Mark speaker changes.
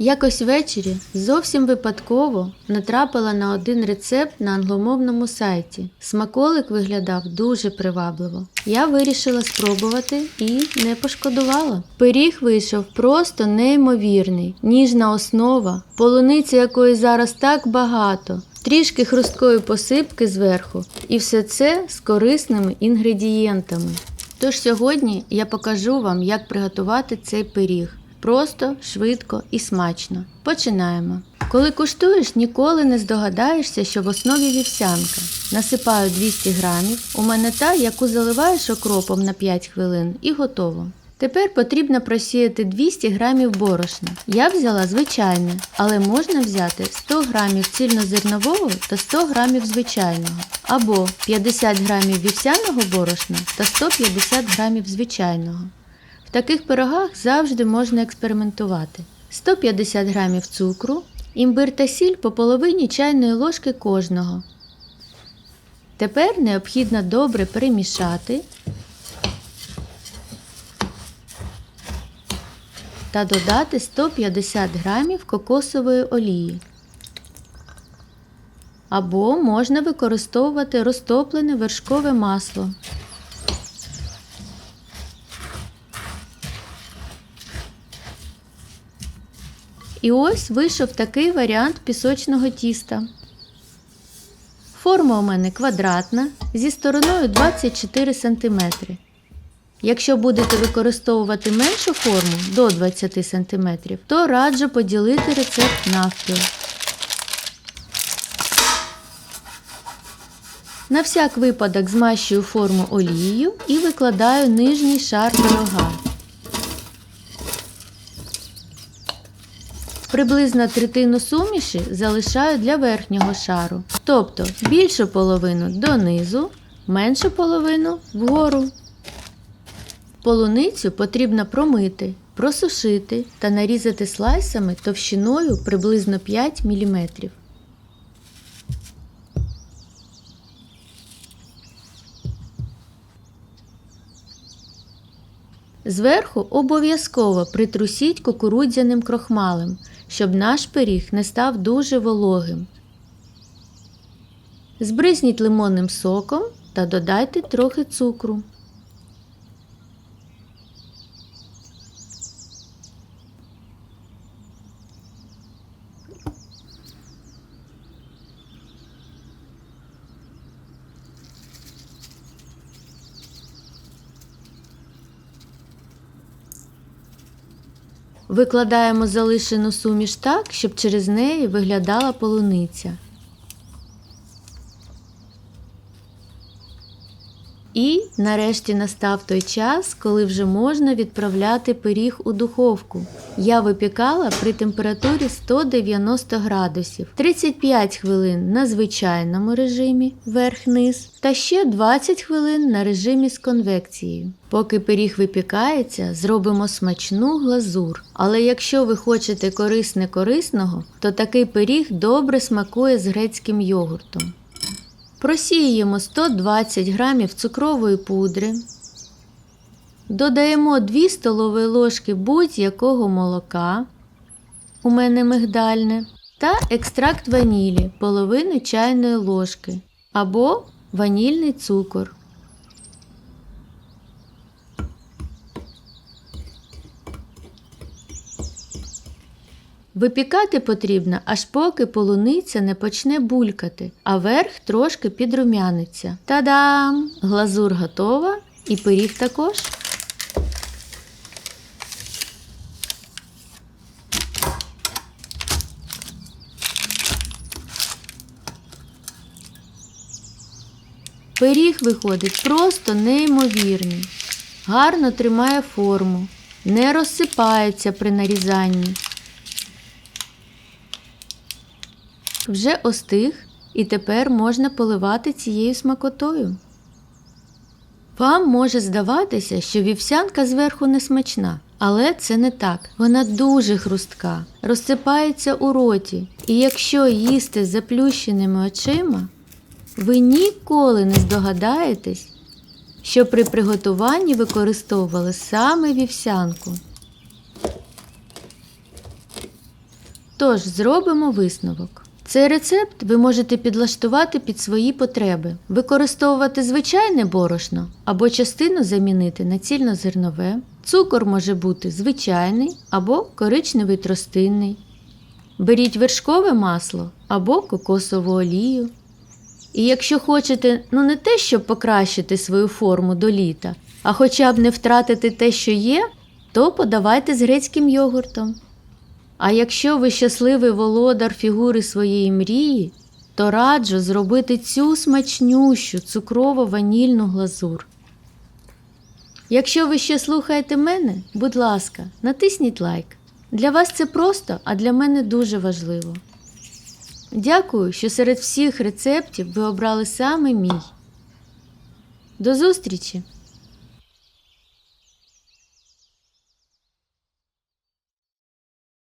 Speaker 1: Якось ввечері зовсім випадково натрапила на один рецепт на англомовному сайті. Смаколик виглядав дуже привабливо. Я вирішила спробувати і не пошкодувала. Пиріг вийшов просто неймовірний, ніжна основа, полуниці якої зараз так багато, трішки хрусткої посипки зверху, і все це з корисними інгредієнтами. Тож сьогодні я покажу вам, як приготувати цей пиріг. Просто, швидко і смачно. Починаємо. Коли куштуєш, ніколи не здогадаєшся, що в основі вівсянка. Насипаю 200 грамів. У мене та, яку заливаєш окропом на 5 хвилин, і готово. Тепер потрібно просіяти 200 грамів борошна. Я взяла звичайне, але можна взяти 100 грамів цільнозернового та 100 грамів звичайного, або 50 грамів вівсяного борошна та 150 грамів звичайного. Таких пирогах завжди можна експериментувати. 150 грамів цукру, імбир та сіль по половині чайної ложки кожного. Тепер необхідно добре перемішати та додати 150 грамів кокосової олії. Або можна використовувати розтоплене вершкове масло. І ось вийшов такий варіант пісочного тіста. Форма у мене квадратна зі стороною 24 см. Якщо будете використовувати меншу форму до 20 см, то раджу поділити рецепт навпіл. На всяк випадок змащую форму олією і викладаю нижній шар пирога. Приблизно третину суміші залишаю для верхнього шару, тобто більшу половину донизу, меншу половину вгору. Полуницю потрібно промити, просушити та нарізати слайсами товщиною приблизно 5 мм. Зверху обов'язково притрусіть кукурудзяним крохмалем, щоб наш пиріг не став дуже вологим. Збризніть лимонним соком та додайте трохи цукру. Викладаємо залишену суміш так, щоб через неї виглядала полуниця. І нарешті настав той час, коли вже можна відправляти пиріг у духовку. Я випікала при температурі 190 градусів 35 хвилин на звичайному режимі верх-низ та ще 20 хвилин на режимі з конвекцією. Поки пиріг випікається, зробимо смачну глазур. Але якщо ви хочете корисне корисного, то такий пиріг добре смакує з грецьким йогуртом. Просіємо 120 грамів цукрової пудри. Додаємо 2 столові ложки будь-якого молока. У мене мигдальне. Та екстракт ванілі половину чайної ложки або ванільний цукор. Випікати потрібно, аж поки полуниця не почне булькати, а верх трошки підрумяниться. Та-дам! Глазур готова і пиріг також. Пиріг виходить просто неймовірний. Гарно тримає форму, не розсипається при нарізанні. Вже остиг і тепер можна поливати цією смакотою. Вам може здаватися, що вівсянка зверху не смачна, але це не так. Вона дуже хрустка, розсипається у роті, і якщо їсти з заплющеними очима, ви ніколи не здогадаєтесь, що при приготуванні використовували саме вівсянку. Тож зробимо висновок. Цей рецепт ви можете підлаштувати під свої потреби, використовувати звичайне борошно або частину замінити на цільнозернове. Цукор може бути звичайний або коричневий тростинний. Беріть вершкове масло або кокосову олію. І якщо хочете, ну не те, щоб покращити свою форму до літа, а хоча б не втратити те, що є, то подавайте з грецьким йогуртом. А якщо ви щасливий володар фігури своєї мрії, то раджу зробити цю смачнющу цукрово-ванільну глазур. Якщо ви ще слухаєте мене, будь ласка, натисніть лайк. Для вас це просто, а для мене дуже важливо. Дякую, що серед всіх рецептів ви обрали саме мій. До зустрічі!